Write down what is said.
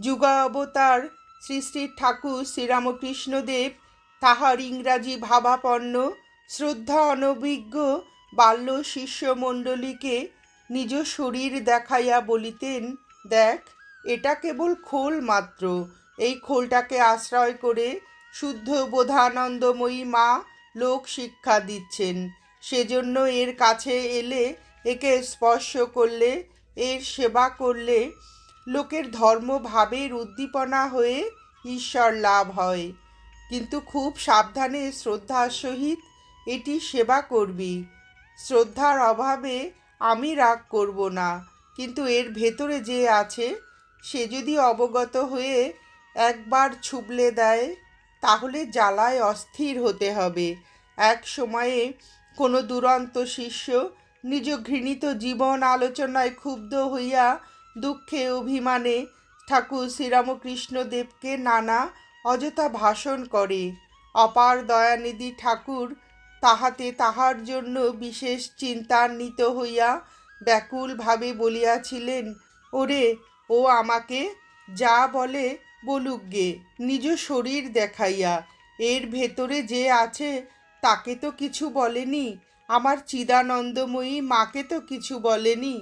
যুগাবতার শ্রী শ্রী ঠাকুর শ্রীরামকৃষ্ণদেব, তাহার ইংরাজি ভাবাপন্ন, শ্রদ্ধা অনভিজ্ঞ বাল্য শিষ্যমণ্ডলীকে নিজ শরীর দেখাইয়া বলিতেন, দেখ, এটা কেবল খোল মাত্র। এই খোলটাকে আশ্রয় করে শুদ্ধ বোধানন্দময়ী মা লোক শিক্ষা দিচ্ছেন। সেজন্য এর কাছে এলে একে স্পর্শ করলে, এর সেবা করলে লোকের ধর্মভাবের উদ্দীপনা হয়ে ঈশ্বর লাভ হয়। কিন্তু খুব সাবধানে শ্রদ্ধার সহিত এটি সেবা করবি। শ্রদ্ধার অভাবে আমি রাগ করব না। কিন্তু এর ভেতরে যে আছে, সে যদি অবগত হয়ে একবার ছুবলে দেয়, তাহলে জ্বালায় অস্থির হতে হবে। এক সময়ে কোনো দুরন্ত শিষ্য নিজ ঘৃণিত জীবন আলোচনায় ক্ষুব্ধ হইয়া দুঃখে অভিমানে ঠাকুর শ্রীরামকৃষ্ণদেবকে নানা অযথা ভাষণ করে। অপার দয়ানিধি ঠাকুর তাহাতে তাহার জন্য বিশেষ চিন্তান্বিত হইয়া ব্যাকুলভাবে বলিয়াছিলেন, ওরে, ও আমাকে যা বলে বলুক গে, নিজ শরীর দেখাইয়া, এর ভেতরে যে আছে তাকে তো কিছু বলেনি, আমার চিদানন্দময়ী মাকে তো কিছু বলেনি।